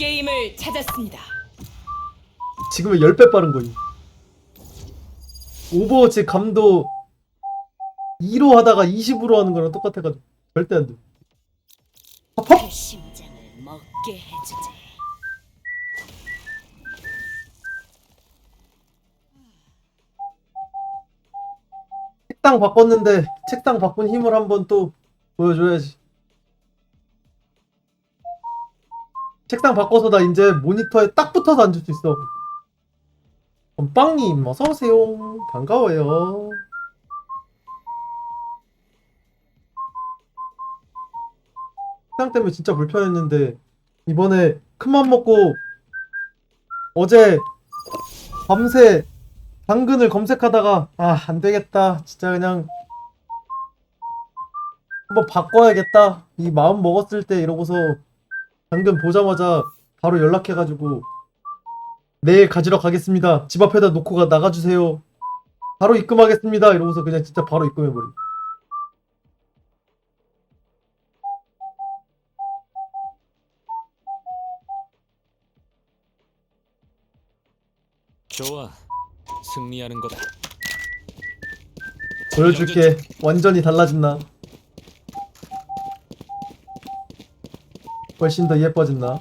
게임을 찾았습니다. 지금은 10배 빠른 거임. 오버워치 감도 2로 하다가 20으로 하는 거랑 똑같아가지고 절대 안 돼. 그 심장을 먹게 해주지. 책당 바꿨는데 책당 바꾼 힘을 한번 또 보여줘야지. 책당 바꿔서 나 이제 모니터에 딱 붙어서 앉을 수 있어. 건빵님 어서 오세요. 반가워요. 책당 때문에 진짜 불편했는데 이번에 큰맘 먹고 어제 밤새 당근을 검색하다가 아 안되겠다 진짜 그냥 한번 바꿔야겠다 이 마음 먹었을 때 이러고서 당근 보자마자 바로 연락해가지고 내일 가지러 가겠습니다. 집 앞에다 놓고 가 나가주세요. 바로 입금하겠습니다. 이러고서 그냥 진짜 바로 입금해버리 좋아. 승리하는 거다. 보여줄게. 완전히 달라진 나 훨씬 더 예뻐진 나다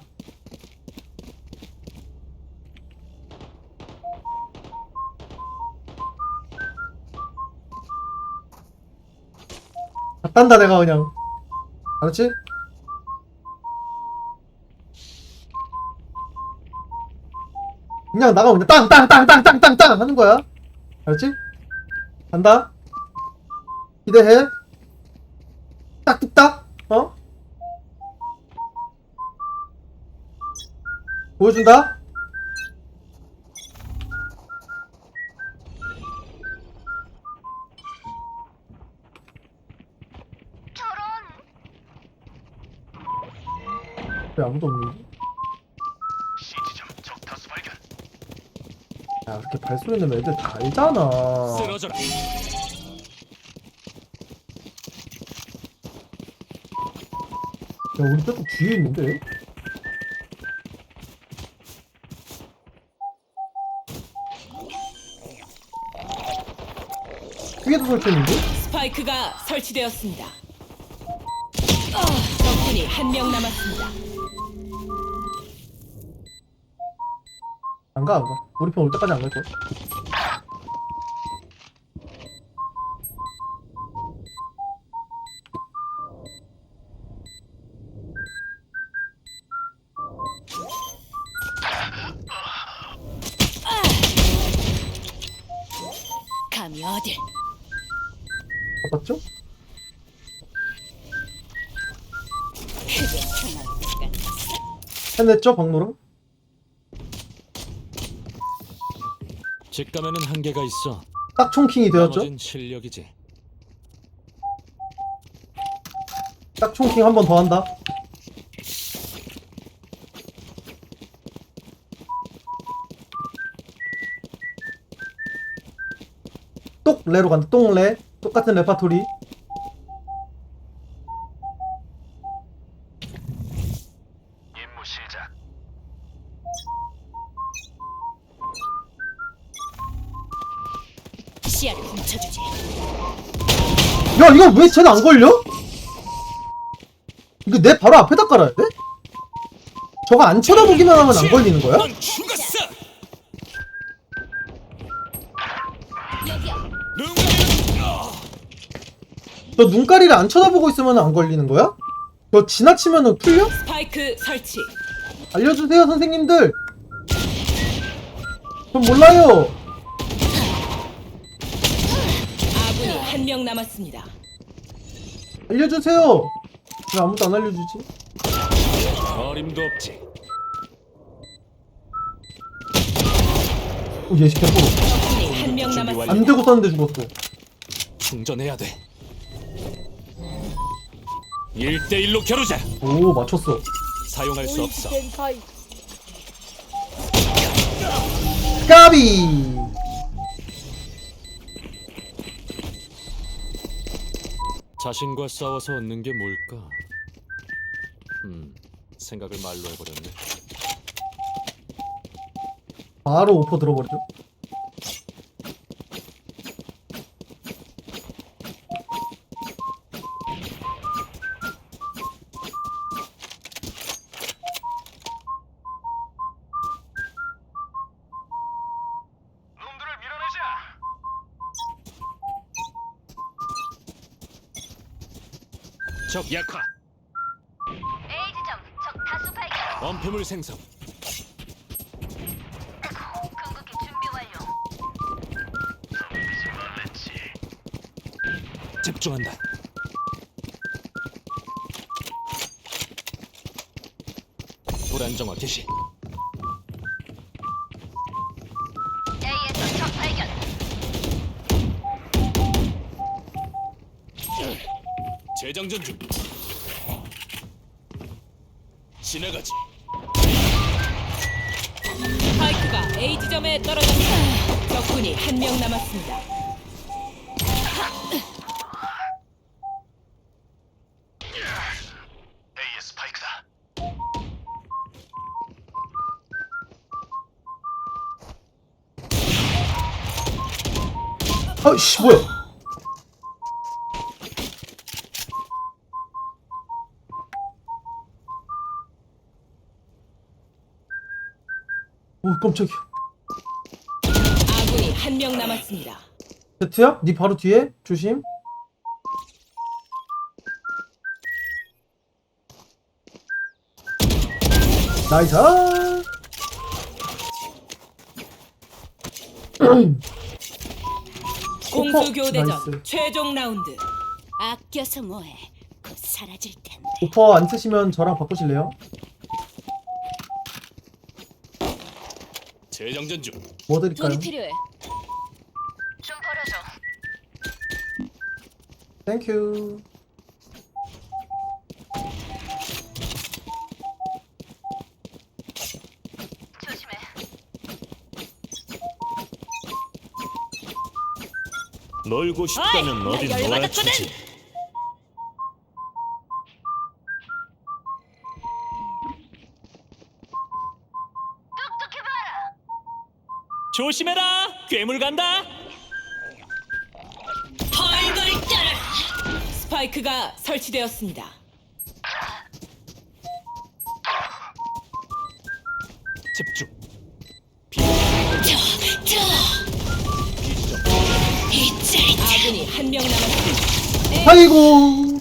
딴다 내가 그냥. 알았지? 그냥 나가면 땅땅땅땅땅땅땅 하는 거야. 알았지? 간다. 기대해. 딱뚝딱 어? 보여준다 왜 아무도 없니? 야 이렇게 발소리 내면 애들 다 알잖아 쓰러져라. 야, 우리 저쪽 뒤에 있는데? 위에도 설치했는데? 스파이크가 설치되었습니다. 아, 적군이 한 명 남았습니다. 안 가, 안 가. 우리 편 올 때까지 안 갈 거야. 감히 어딜? 시간. 해냈죠, 박노랑? 직감에는 한계가 있어. 딱 총킹이 되었죠? 나머진 실력이지. 딱 총킹 한 번 더 한다. 똑레로 간다. 똥레. 똑같은 레파토리. 임무 시작. 시야를 훔쳐주지. 야, 이거 왜 쟤는 안 걸려? 이거 내 바로 앞에다 깔아야 돼? 저거 안 쳐다보기만 하면 안 걸리는 거야? 넌 죽었어. 여기야. 누군가 저 눈가리를 안 쳐다보고 있으면 안 걸리는 거야? 저 지나치면은 풀려? 스파이크 설치. 알려주세요, 선생님들! 전 몰라요! 아군이 한 명 남았습니다. 알려주세요! 왜 아무도 안 알려주지? 어림도 없지. 오, 예시 개뽀로. 적군이 한 명 남았습니다. 안 되고 썼는데 죽었어. 충전해야 돼. 1대1로 겨루자. 오 맞췄어. 사용할 수 없어. 까비. 자신과 싸워서 얻는 게 뭘까? 음, 생각을 말로 해버렸네. 바로 오퍼 들어버렸죠? 적 약화. A 지점 적 다수 발견. 엄폐물 생성. 궁극기 준비 완료. 집중한다. 불안정화 개시. 재장전 중. 지나가지. 스파이크가 A 지점에 떨어졌습니다. 적군이 한 명 남았습니다. A의 스파이크다. 아이씨 뭐야? 깜짝이야. 아군이 한 명 남았습니다. 세트야? 네 바로 뒤에 조심. 나이스. 공수 교대전 나이스. 최종 라운드. 아껴서 뭐해? 곧 사라질 텐데. 오퍼 안 쓰시면 저랑 바꾸실래요? 재장전 중. 뭐 드릴까요? 필요해. 좀 버려줘. 땡큐. 조심해. 놀고 싶다면 어이, 어디 나 열받았거든. 똑똑히 봐라. 조심해라. 괴물 간다. 스파이크가 설치되었습니다. 집중. 아군이 한 명 남았습니다. 아이고.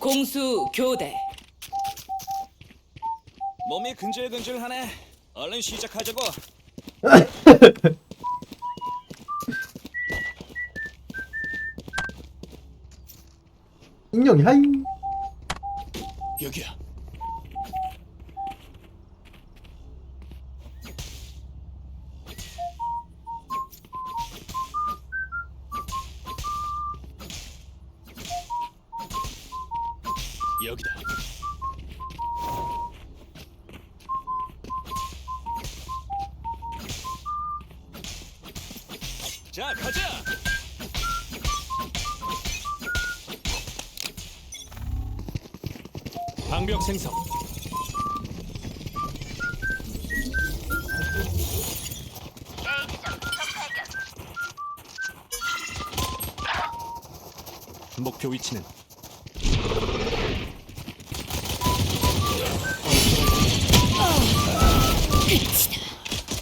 공수 교대. 몸이 근질근질하네. 얼른 시작하자고. 인형이 하이. 여기야. 방벽 생성. 목표 위치는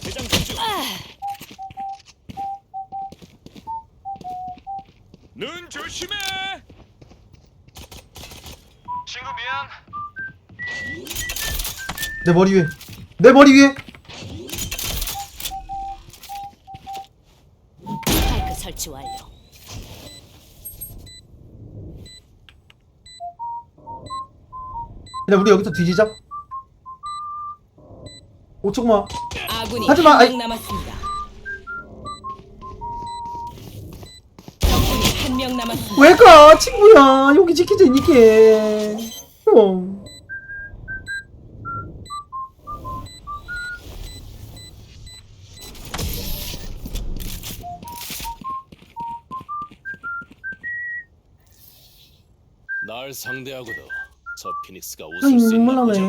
대장 전주. 눈 조심해. 내 머리 위에. 내 머리 위에. 스파이크 설치 완료. 그냥 우리 여기서 뒤지자. 5초만. 아군이 하지 마, 한 아이. 명 남았습니다. 적군이 한 명 남았습니다. 왜 가, 친구야? 여기 지키자니까. 어. 날 상대하고도 저 피닉스가 웃을 수 있나 눈물 나네.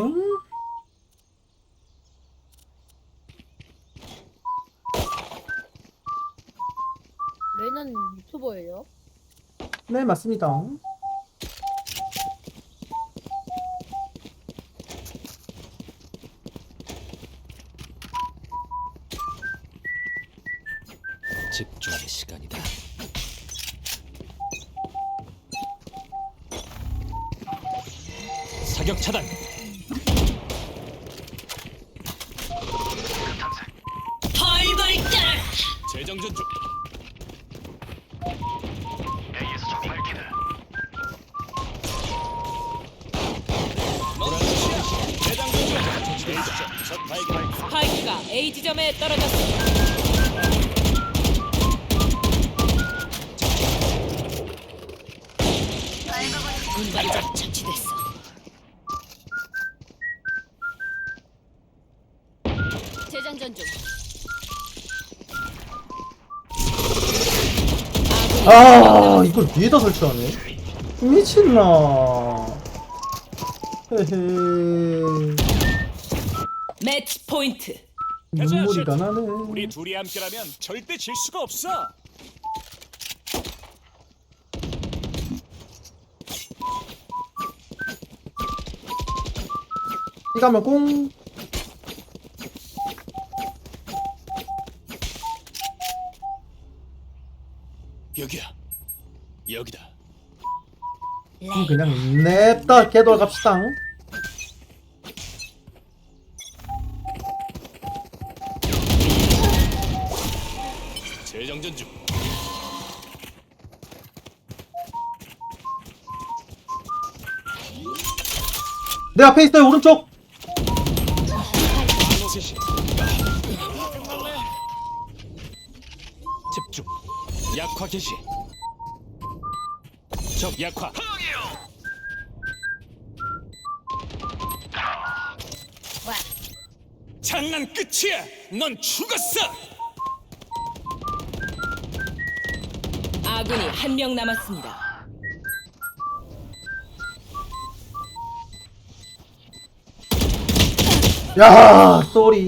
레이나님 유튜버예요? 네 맞습니다 집중의 시간이다. 사격 차단. 재정전 중. A에서 적 발견. 재장전 중. 레이저 적 발견. 스파이크가 A 지점에 떨어졌습니다. 운반자 아 이걸 위에다 설치하네? 미친나. 헤헤. 매치 포인트. 눈물이가 나네. 우리 둘이 함께라면 절대 질 수가 없어. 이 가면 꽁 여기야. 여기다. 그럼 그냥 냅다 개돌 갑시다 재정전 중. 내 앞에 있어요 오른쪽 약화 개시. 적 약화. 장난 끝이야. 넌 죽었어. 아군이 한 명 남았습니다. 야 쏘리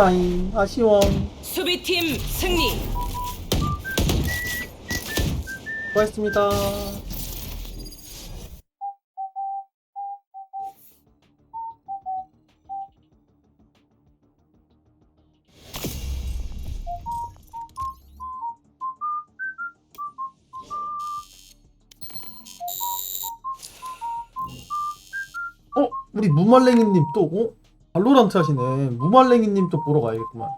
아이 아쉬워 수비팀 승리. 수고하셨습니다 어? 우리 무말랭이님 또 어? 발로란트 하시네 무말랭이님 또 보러 가야겠구만